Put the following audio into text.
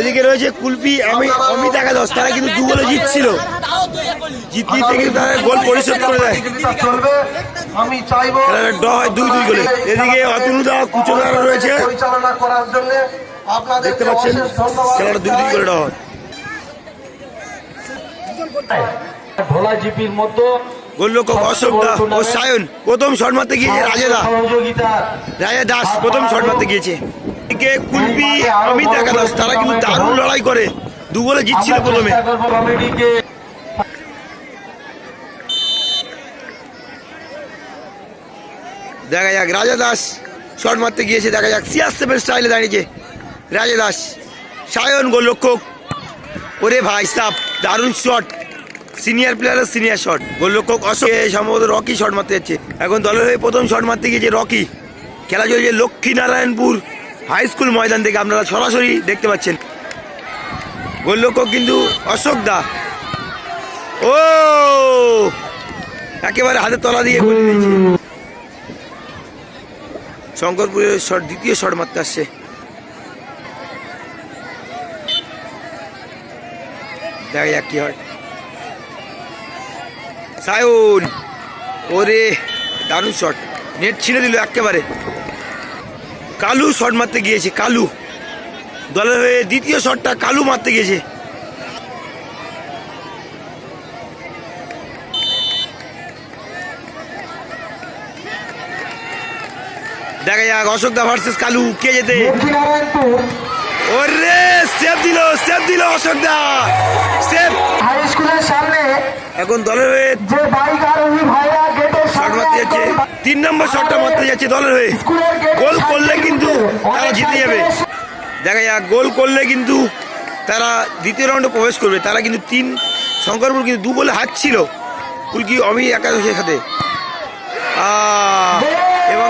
এদিকে রয়েছে কুলপি আমি অমিত একাদশ তারা কিন্তু দু গোলে জিতছিল। জিততে জিততে কিন্তু তারা গোল পরিশোধ করে দেয়। প্রতিযোগিতা চলবে আমি চাইব খেলাটা ড্র হয় দুই দুই গোলে। এদিকে অতনুদা কুচোদারা রয়েছে। পরিচালনা করার দেখতে পাচ্ছেন খেলাটা দুই দুই গোলে ড্র হয়। ঢোলা জিপির মতো গোলরক্ষক অশোক দা ও সায়ন প্রথম শট মারতে গিয়েছে রাজেদা সহযোগিতা রাজা দাস প্রথম শট মারতে গিয়েছে। এদিকে কুলপি দেখা একাদশ তারা কিন্তু দারুণ লড়াই করে। দু বলে জিতছিল প্রথমে। দেখা যাক, রাজা দাস শট মারতে গিয়েছে, দেখা যাক। সিয়ার সেভেন স্টাইলে দাঁড়িয়েছে রাজা দাস, সায়ন গোল গোলরক্ষক। ওরে ভাই, সাপ, দারুণ শট সিনিয়র প্লেয়ারের সিনিয়র শট গোলরক্ষক অশোক সম্ভবত রকি শট মারতে যাচ্ছে। এখন দলের হয়ে প্রথম শট মারতে গিয়েছে রকি। খেলা চলছে লক্ষ্মীনারায়ণপুর। হাই স্কুল ময়দান থেকে আপনারা সরাসরি দেখতে পাচ্ছেন। গোলরক্ষক কিন্তু অশোক দা। ও! একেবারে হাতে তলা দিয়ে গোল দিয়েছে। শঙ্করপুরের শট, দ্বিতীয় শট মারতে আসছে। দেখা যাক কি হয়। সায়ন, ওরে, দারুণ শট। নেট ছিঁড়ে দিল একেবারে। কালু শট মারতে গিয়েছে কালু। দলের হয়ে দ্বিতীয় শটটা কালু মারতে গিয়েছে। দেখা যাক অশোক দা ভার্সেস কালু কে যেতে ওরে সেভ দিল সেভ দিল অশোক দা। সেভ হাই স্কুলের সামনে এখন দলের হয়ে যে বাইক ভাইরা গেটের শট সামনে মারতে যাচ্ছে। তিন নম্বর শটটা মারতে যাচ্ছে দলের হয়ে। গোল করলে কিন্তু তারা জিতে যাবে। দেখা যাক গোল করলে কিন্তু তারা দ্বিতীয় রাউন্ডে প্রবেশ করবে। তারা কিন্তু তিন শঙ্করপুর কিন্তু দু গোলে হারছিল। কুলকি অমি একাদশের সাথে। এবং